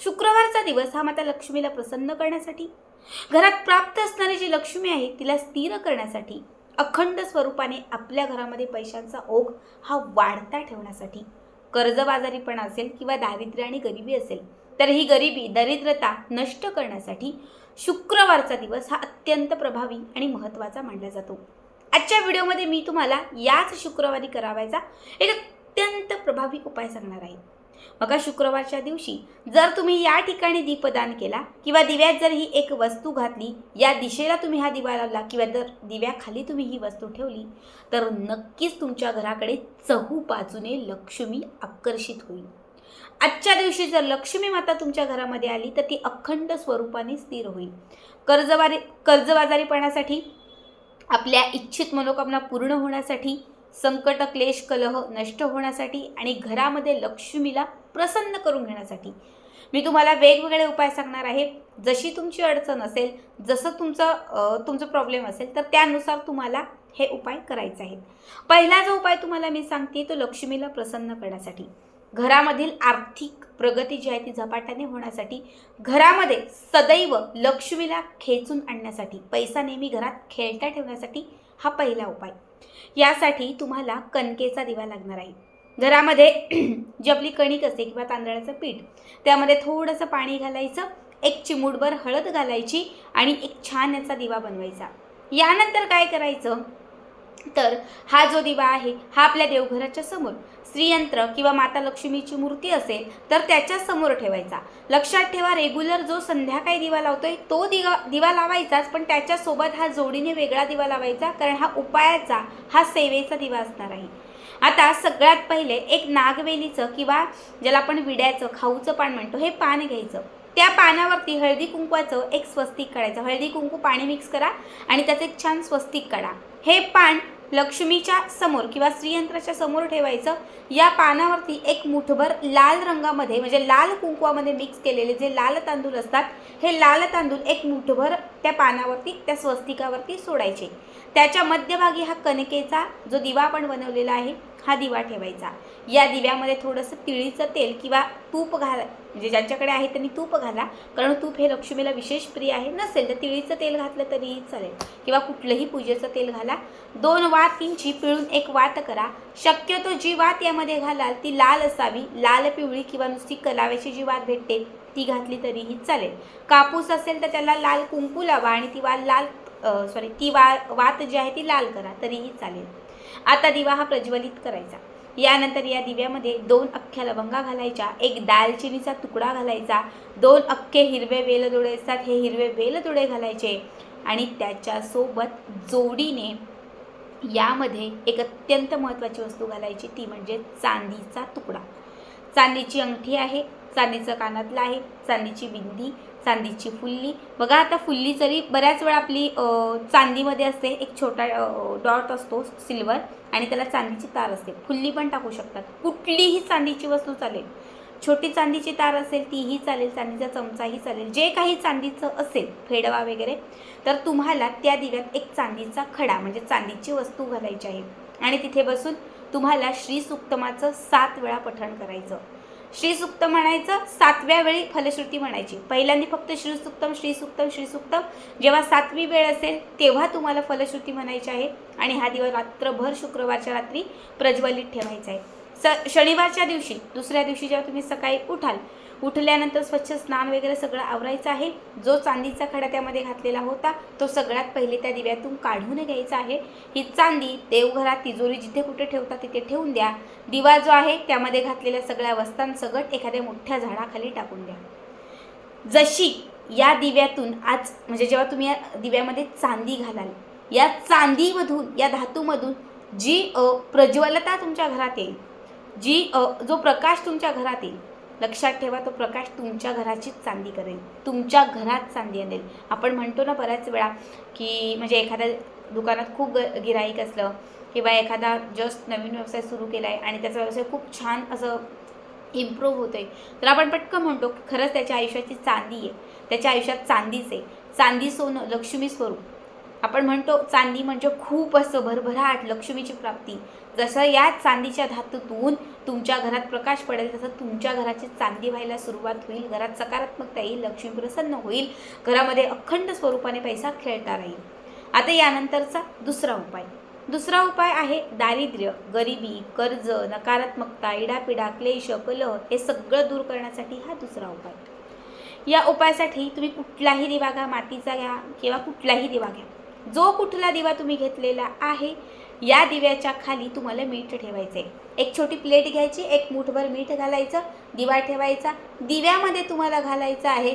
शुक्रवारचा दिवस हा माता लक्ष्मीला प्रसन्न करण्यासाठी घरात प्राप्त असणारी जी लक्ष्मी आहे तिला स्थिर करण्यासाठी अखंड स्वरूपाने आपल्या घरामध्ये पैशांचा ओघ हा वाढता ठेवण्यासाठी कर्जबाजारीपणा असेल किंवा दारिद्र्य आणि गरिबी असेल तर ही गरिबी दरिद्रता नष्ट करण्यासाठी शुक्रवारचा दिवस हा अत्यंत प्रभावी आणि महत्त्वाचा मानला जातो. आजच्या व्हिडिओमध्ये मी तुम्हाला याच शुक्रवारी करावायचा एक अत्यंत प्रभावी उपाय सांगणार आहे. मग शुक्रवारच्या दिवशी जर तुम्ही या ठिकाणी दीपदान केला किंवा दिव्यात जर ही एक वस्तू घातली या दिशेला तुम्ही हा दिवा लावला किंवा जर दिव्याखाली तुम्ही ही वस्तू ठेवली तर नक्कीच तुमच्या घराकडे चहू बाजूने लक्ष्मी आकर्षित होईल. आजच्या दिवशी जर लक्ष्मी माता तुमच्या घरामध्ये आली तर ती अखंड स्वरूपाने स्थिर होईल. कर्जबारी कर्जबाजारीपणासाठी आपल्या इच्छित मनोकामना पूर्ण होण्यासाठी संकट क्लेश कलह नष्ट होण्यासाठी आणि घरामध्ये लक्ष्मीला प्रसन्न करून घेण्यासाठी. मी तुम्हाला वेगवेगळे उपाय सांगणार आहे. जशी तुमची अडचण असेल जसं तुमचं तुमचं प्रॉब्लेम असेल तर त्यानुसार तुम्हाला हे उपाय करायचे आहेत. पहिला जो उपाय तुम्हाला मी सांगते तो लक्ष्मीला प्रसन्न करण्यासाठी. घरामधील आर्थिक प्रगती जी आहे ती झपाट्याने होण्यासाठी. घरामध्ये सदैव लक्ष्मीला खेचून आणण्यासाठी पैसा नेहमी घरात खेळता ठेवण्यासाठी हा पहिला उपाय. यासाठी तुम्हाला कणकेचा दिवा लागणार आहे. घरामध्ये जी आपली कणिक असते किंवा तांदळाचं पीठ त्यामध्ये थोडंसं पाणी घालायचं एक चिमूटभर हळद घालायची आणि एक छान याचा दिवा बनवायचा. यानंतर काय करायचं? तर हा जो दिवा आहे हा आपल्या देवघराच्या समोर. श्रीयंत्र किंवा माता लक्ष्मीची मूर्ती असेल तर त्याच्यासमोर ठेवायचा. लक्षात ठेवा रेग्युलर जो संध्याकाळी दिवा लावतोय तो दिवा दिवा लावायचाच पण त्याच्यासोबत हा जोडीने वेगळा दिवा लावायचा कारण हा उपायाचा हा सेवेचा दिवा असणार आहे. आता सगळ्यात पहिले एक नागवेलीचं किंवा ज्याला आपण विड्याचं खाऊचं पान म्हणतो हे पान घ्यायचं. त्या पानावरती हळदी कुंकवाचं एक स्वस्तिक काढायचं. हळदी कुंकू पाणी मिक्स करा आणि त्याचं एक छान स्वस्तिक काढा. हे पान लक्ष्मीच्या समोर किंवा श्रीयंत्राच्या समोर ठेवायचं. या पानावरती एक मुठभर लाल रंगामध्ये म्हणजे लाल कुंकवामध्ये मिक्स केलेले जे लाल तांदूळ असतात हे लाल तांदूळ एक मुठभर त्या पानावरती त्या स्वस्तिकावरती सोडायचे. त्याच्या मध्यभागी हा कणकेचा जो दिवा आपण बनवलेला आहे हा दिवा ठेवायचा. या दिव्यामध्ये थोडंसं तिळीचं तेल किंवा तूप घाला म्हणजे ज्यांच्याकडे आहे त्यांनी तूप घाला. कारण तूप हे लक्ष्मीला विशेष प्रिय आहे. नसेल तर तिळीचं तेल घातलं तरीही चालेल. किंवा कुठलंही पूजेचं तेल घाला. दोन वात इंची पिळून एक वात करा. शक्यतो जी वात यामध्ये घालाल ती लाल असावी. लाल पिवळी किंवा नुसती कलाव्याची जी वात भेटते ती घातली तरीही चालेल. कापूस असेल तर त्याला लाल कुंकू लावा आणि ती वाल लाल सॉरी ती वा वात जी आहे ती लाल करा तरीही चालेल. आता दिवा हा प्रज्वलित करायचा. यानंतर या दिव्यामध्ये दोन अख्ख्या लवंगा घालायच्या एक दालचिनीचा तुकडा घालायचा दोन अख्खे हिरवे वेलदोडे असतात हे हिरवे वेलदोडे घालायचे आणि त्याच्यासोबत जोडीने यामध्ये एक अत्यंत महत्त्वाची वस्तू घालायची ती म्हणजे चांदीचा तुकडा. चांदीची अंगठी आहे चांदीचं कानातलं आहे चांदीची बिंदी चांदीची फुल्ली. बघा आता फुल्ली जरी बऱ्याच वेळा आपली चांदीमध्ये असते एक छोटा डॉट असतो सिल्वर आणि त्याला चांदीची तार असते. फुल्ली पण टाकू शकतात. कुठलीही चांदीची वस्तू चालेल. छोटी चांदीची तार असेल तीही चालेल चांदीचा चमचाही चालेल. जे काही चांदीचं असेल फेडवा वगैरे तर तुम्हाला त्या दिव्यात एक चांदीचा खडा म्हणजे चांदीची वस्तू घालायची आहे. आणि तिथे बसून तुम्हाला श्री सुक्तमाचं सात वेळा पठण करायचं. श्रीसुक्त म्हणायचं सातव्या वेळी फलश्रुती म्हणायची. पहिल्यांदा फक्त श्रीसुक्तम श्रीसुक्तम श्रीसुक्तम. जेव्हा सातवी वेळ असेल तेव्हा तुम्हाला फलश्रुती म्हणायची आहे. आणि हा दिवस रात्रभर शुक्रवारच्या रात्री प्रज्वलित ठेवायचा आहे. स शनिवारच्या दिवशी दुसऱ्या दिवशी जेव्हा तुम्ही सकाळी उठाल उठल्यानंतर स्वच्छ स्नान वगैरे सगळं आवरायचं आहे. जो चांदीचा खडा त्यामध्ये घातलेला होता तो सगळ्यात पहिले त्या दिव्यातून काढून घ्यायचा आहे. ही चांदी देवघरात तिजोरी जिथे कुठे ठेवता तिथे ठेवून द्या. दिवा जो आहे त्यामध्ये घातलेल्या सगळ्या वस्तांसगट एखाद्या मोठ्या झाडाखाली टाकून द्या. जशी या दिव्यातून आज म्हणजे जेव्हा तुम्ही या दिव्यामध्ये चांदी घालाल या चांदीमधून या धातूमधून जी प्रज्वलता तुमच्या घरात येईल जी जो प्रकाश तुमच्या घरात येईल लक्षात ठेवा तो प्रकाश तुमच्या घराचीच चांदी करेल. तुमच्या घरात चांदी आणेल. आपण म्हणतो ना बऱ्याच वेळा की म्हणजे एखाद्या दुकानात खूप ग गिराईक असलं किंवा एखादा जस्ट नवीन व्यवसाय सुरू केला आहे आणि त्याचा व्यवसाय खूप छान असं इम्प्रूव्ह होतोय तर आपण पटकन म्हणतो की खरंच त्याच्या आयुष्याची चांदी आहे. त्याच्या आयुष्यात चांदीच आहे. चांदी सोनं लक्ष्मी स्वरूप. आपण म्हणतो चांदी म्हणजे खूप असं भरभराट लक्ष्मीची प्राप्ती. जसं या चांदीच्या धातूतून तुमच्या घरात प्रकाश पडेल तसं तुमच्या घराची चांदी व्हायला सुरुवात होईल. घरात सकारात्मकता येईल लक्ष्मी प्रसन्न होईल. घरामध्ये अखंड स्वरूपाने पैसा खेळता राहील. आता यानंतरचा दुसरा उपाय. दुसरा उपाय आहे दारिद्र्य. गरिबी कर्ज नकारात्मकता इडापिडा क्लेश कलह हे सगळं दूर करण्यासाठी हा दुसरा उपाय. या उपायासाठी तुम्ही कुठलाही दिवा घ्या मातीचा घ्या किंवा कुठलाही दिवा घ्या. जो कुठला दिवा तुम्ही घेतलेला आहे या दिव्याच्या खाली तुम्हाला मीठ ठेवायचं आहे एक छोटी प्लेट घ्यायची एक मूठभर मीठ घालायचं दिवा ठेवायचा. दिव्यामध्ये तुम्हाला घालायचं आहे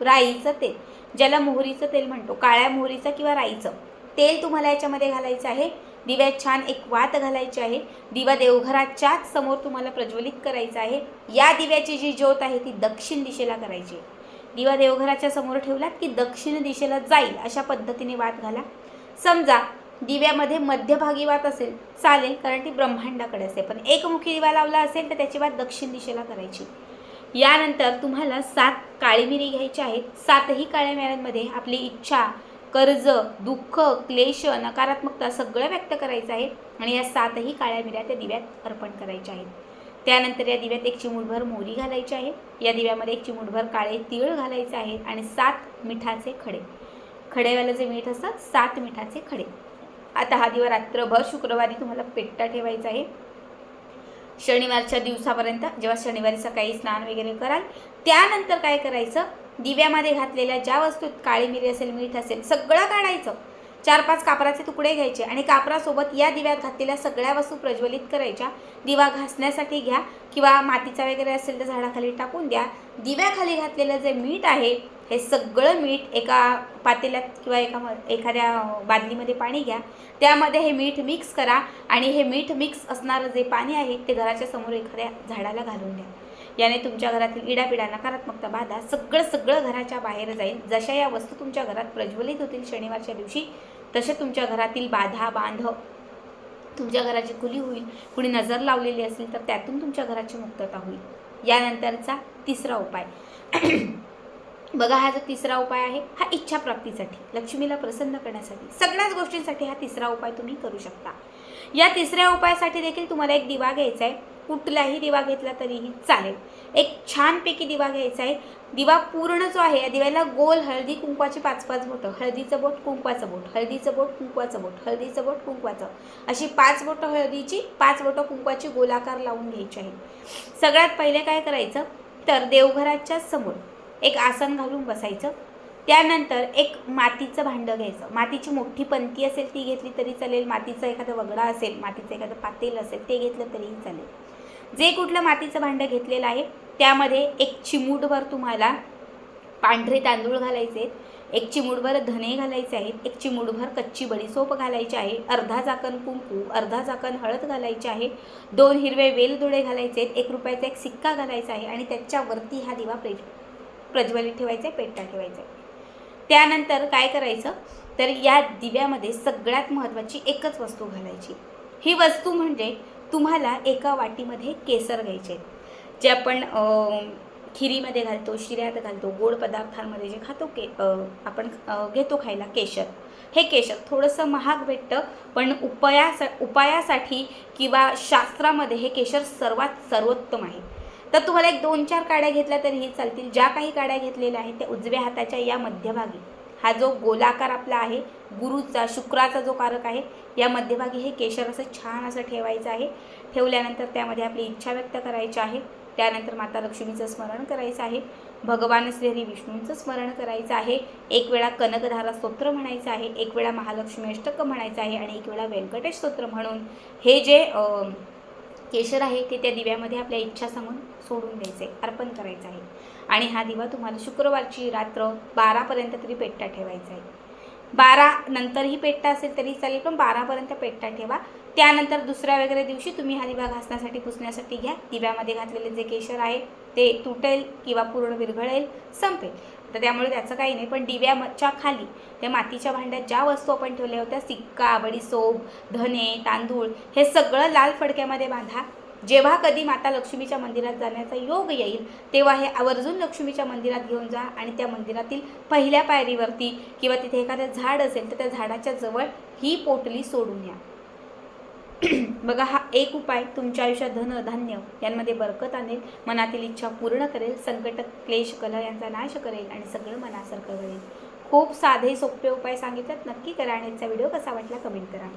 राईचं तेल. ज्याला मोहरीचं तेल म्हणतो काळ्या मोहरीचं किंवा राईचं. तेल तुम्हाला याच्यामध्ये घालायचं आहे. दिव्यात छान एक वात घालायची आहे. दिवा देवघराच्याच समोर तुम्हाला प्रज्वलित करायचा आहे. या दिव्याची जी ज्योत आहे ती दक्षिण दिशेला करायची आहे. दिवा देवघराच्या समोर ठेवलात की दक्षिण दिशेला जाईल अशा पद्धतीने वात घाला. समजा दिव्यामध्ये मध्यभागी वात असेल चालेल कारण ती ब्रह्मांडाकडे असेल पण एकमुखी दिवा लावला असेल तर त्याची वात दक्षिण दिशेला करायची. यानंतर तुम्हाला सात काळी मिरी घ्यायची आहेत. सातही काळ्या मिऱ्यांमध्ये आपली इच्छा कर्ज दुःख क्लेश नकारात्मकता सगळं व्यक्त करायचं आहे आणि या सातही काळ्या मिऱ्या त्या दिव्यात अर्पण करायच्या आहेत. त्यानंतर या दिव्यात एक चिमूटभर मोरी घालायची आहे. या दिव्यामध्ये एक चिमूटभर काळे तीळ घालायचे आहेत आणि सात मिठाचे खडे. खडेवालं जे मीठ असतं सात मिठाचे खडे. आता हा दिवा रात्रभर शुक्रवारी तुम्हाला पेट्टा ठेवायचा आहे. शनिवारच्या दिवसापर्यंत जेव्हा शनिवारी सकाळी स्नान वगैरे कराल त्यानंतर काय करायचं? दिव्यामध्ये घातलेल्या ज्या वस्तूत काळी मिरी असेल मीठ असेल सगळं काढायचं. चार पाच कापराचे तुकडे घ्यायचे आणि कापरासोबत या दिव्यात घातलेल्या सगळ्या वस्तू प्रज्वलित करायच्या. दिवा घासण्यासाठी घ्या किंवा मातीचा वगैरे असेल तर झाडाखाली टाकून द्या. दिव्याखाली घातलेलं जे मीठ आहे हे सगळं मीठ एका पातेल्यात किंवा एका एखाद्या बादलीमध्ये पाणी घ्या. त्यामध्ये हे मीठ मिक्स करा आणि हे मीठ मिक्स असणारं जे पाणी आहे ते घराच्या समोर एखाद्या झाडाला घालून द्या. याने तुमच्या घरातील इडापिडा नकारात्मकता बाधा सगळं सगळं घराच्या बाहेर जाईल. जशा या वस्तू तुमच्या घरात प्रज्वलित होतील शनिवारच्या दिवशी तसे तुमच्या घरातील बाधा बांध तुमच्या घराची खुली होईल कुणी नजर लावलेली असेल तर त्यातून तुमच्या घराची मुक्तता होईल. यानंतरचा तिसरा उपाय. बघा हा जो तिसरा उपाय आहे हा इच्छा प्राप्तीसाठी लक्ष्मीला प्रसन्न करण्यासाठी सगळ्याच गोष्टींसाठी हा तिसरा उपाय तुम्ही करू शकता. या तिसऱ्या उपायासाठी देखील तुम्हाला एक दिवा घ्यायचा आहे कुठलाही दिवा घेतला तरीही चालेल. एक छानपैकी दिवा घ्यायचा आहे. दिवा पूर्ण जो आहे या दिव्याला गोल हळदी कुंकवाची पाच पाच बोटं हळदीचं बोट कुंकवाचं बोट हळदीचं बोट कुंकवाचं बोट हळदीचं बोट कुंकवाचं. अशी पाच बोटं हळदीची पाच बोटं कुंकवाची गोलाकार लावून घ्यायची आहे. सगळ्यात पहिले काय करायचं? तर देवघराच्या समोर एक आसन घालून बसायचं. त्यानंतर एक मातीचं भांडं घ्यायचं. मातीची मोठी पंती असेल ती घेतली तरी चालेल. मातीचा एखादा वगडा असेल मातीचं एखादं पातेल असेल ते घेतलं तरीही चालेल. जे कुठलं मातीचं भांडं घेतलेलं आहे त्यामध्ये एक चिमूटभर तुम्हाला पांढरे तांदूळ घालायचे एक चिमूटभर धने घालायचे आहेत एक चिमूटभर कच्ची बडीसोप घालायची आहे अर्धा चाकण कुंकू अर्धा चाकण हळद घालायची आहे दोन हिरवे वेलदोडे घालायचे आहेत एक रुपयाचा एक सिक्का घालायचा आहे आणि त्याच्यावरती हा दिवा प्रे प्रज्वलित ठेवायचा आहे पेटा ठेवायचा आहे. त्यानंतर काय करायचं? तर या दिव्यामध्ये सगळ्यात महत्त्वाची एकच वस्तू घालायची. ही वस्तू म्हणजे तुम्हाला एका वाटीमध्ये केसर घ्यायचे. जे आपण खिरीमध्ये घालतो शिऱ्यात घालतो गोड पदार्थांमध्ये जे खातो के आपण घेतो खायला केशर. हे केशर थोडंसं महाग भेटतं पण उपायासा उपायासाठी किंवा शास्त्रामध्ये हे केशर सर्वात सर्वोत्तम आहे. तर तुम्हाला एक दोन चार काड्या घेतल्या तरीही चालतील. ज्या काही काड्या घेतलेल्या आहेत त्या उजव्या हाताच्या या मध्यभागी. हा जो गोलाकार आपला आहे गुरुचा शुक्राचा जो कारक आहे या मध्यभागी हे केशर असं छान असं ठेवायचं आहे. ठेवल्यानंतर त्यामध्ये आपली इच्छा व्यक्त करायची आहे. त्यानंतर माता लक्ष्मीचं स्मरण करायचं आहे. भगवान श्रीहरी विष्णूंचं स्मरण करायचं आहे. एक वेळा कनकधारा स्तोत्र म्हणायचं आहे. एक वेळा महालक्ष्मी अष्टक म्हणायचं आहे. आणि एक वेळा व्यंकटेश स्तोत्र म्हणून हे जे केशर आहे ते त्या दिव्यामध्ये आपल्या इच्छा सांगून सोडून द्यायचे अर्पण करायचं आहे. आणि हा दिवा तुम्हाला शुक्रवारची रात्र बारापर्यंत तरी पेट्टा ठेवायचा आहे. बारा नंतरही पेट्टा असेल तरी चालेल पण बारापर्यंत पेट्टा ठेवा. त्यानंतर दुसऱ्या वगैरे दिवशी तुम्ही हा दिवा घासण्यासाठी पुसण्यासाठी घ्या. दिव्यामध्ये घातलेले जे केशर आहे ते तुटेल किंवा पूर्ण विरघळेल संपेल. तर त्यामुळे त्याचं काही नाही पण दिव्याच्या खाली त्या मातीच्या भांड्यात ज्या वस्तू आपण ठेवल्या होत्या सिक्का बडीसोप धने तांदूळ हे सगळं लाल फडक्यामध्ये बांधा. जेव्हा कधी माता लक्ष्मीच्या मंदिरात जाण्याचा योग येईल तेव्हा हे आवर्जून लक्ष्मीच्या मंदिरात घेऊन जा आणि त्या मंदिरातील पहिल्या पायरीवरती किंवा तिथे एखादं झाड असेल तर त्या झाडाच्या जवळ ही पोटली सोडून या. बघा हा एक उपाय तुमच्या आयुष्यात धन धान्य यांमध्ये बरकत आणेल मनातील इच्छा पूर्ण करेल संकट क्लेश कलह यांचा नाश करेल आणि सगळं मनासारखं करेल खूप साधे सोपे उपाय सांगितलेत नक्की करा आणि याचा व्हिडिओ कसा वाटला कमेंट करा.